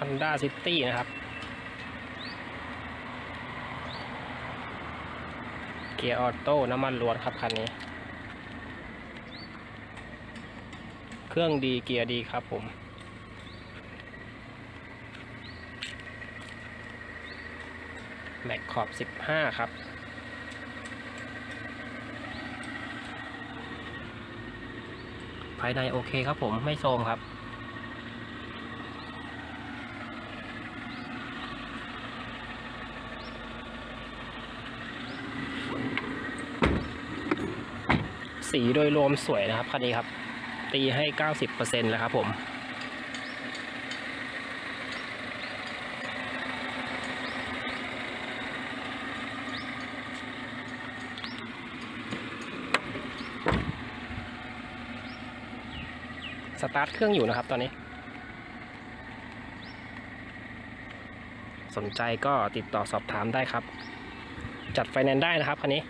Honda City นะครับ เกียร์ออโต้น้ำมันล้วนครับคันนี้ เครื่องดีเกียร์ดีครับผมแม็กขอบ 15 ครับ ภายในโอเคครับผมไม่โทรมครับ สีโดยรวมสวยนะครับคันนี้ครับ ตีให้ 90%แล้วครับผมสตาร์ทเครื่องอยู่นะครับตอนนี้ สนใจก็ติดต่อสอบถามได้ครับ จัดไฟแนนซ์ได้นะครับคันนี้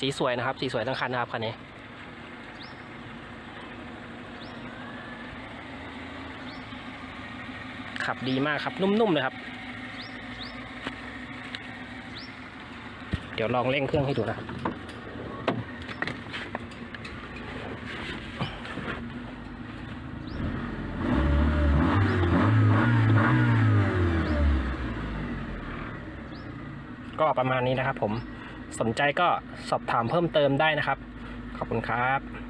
สีสวยนะครับ สีสวยทั้งคันนะครับคันนี้ขับดีมากครับ นุ่มๆเลยครับ เดี๋ยวลองเร่งเครื่องให้ดูนะครับก็ประมาณนี้นะครับผม สนใจก็สอบถามเพิ่มเติมได้นะครับ ขอบคุณครับ